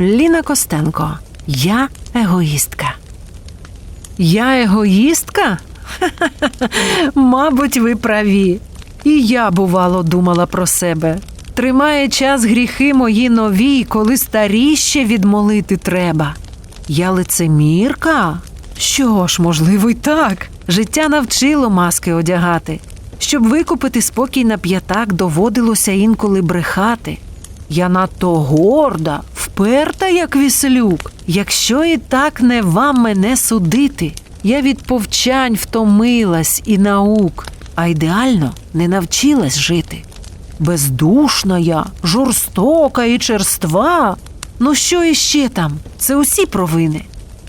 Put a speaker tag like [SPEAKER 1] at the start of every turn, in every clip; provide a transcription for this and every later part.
[SPEAKER 1] Ліна Костенко. Я егоїстка. Я егоїстка? Мабуть, ви праві. І я, бувало, думала про себе. Тримає час гріхи мої нові, коли старі ще відмолити треба. Я лицемірка? Що ж, можливо, й так. Життя навчило маски одягати. Щоб викупити спокій на п'ятак, доводилося інколи брехати. Я надто горда, вперта, як віслюк. Якщо і так не вам мене судити, я від повчань втомилась і наук, а ідеально не навчилась жити. Бездушна я, жорстока і черства. Ну що іще там? Це усі провини.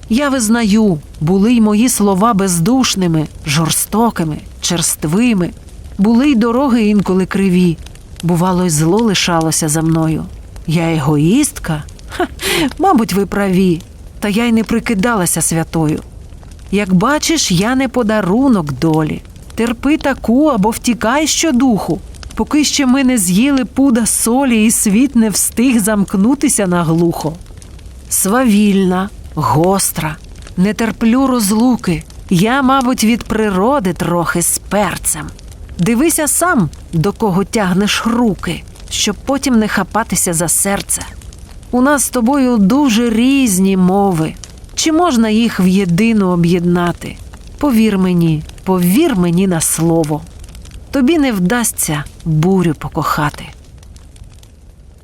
[SPEAKER 1] Я визнаю, були й мої слова бездушними, жорстокими, черствими, були й дороги інколи криві. Бувало, й зло лишалося за мною. Я егоїстка? Ха, мабуть, ви праві, та я й не прикидалася святою. Як бачиш, я не подарунок долі. Терпи таку або втікай щодуху, поки ще ми не з'їли пуда солі і світ не встиг замкнутися наглухо. Свавільна, гостра, не терплю розлуки. Я, мабуть, від природи трохи з перцем. Дивися сам, до кого тягнеш руки, щоб потім не хапатися за серце. У нас з тобою дуже різні мови. Чи можна їх в єдину об'єднати? Повір мені, повір мені на слово. Тобі не вдасться бурю покохати.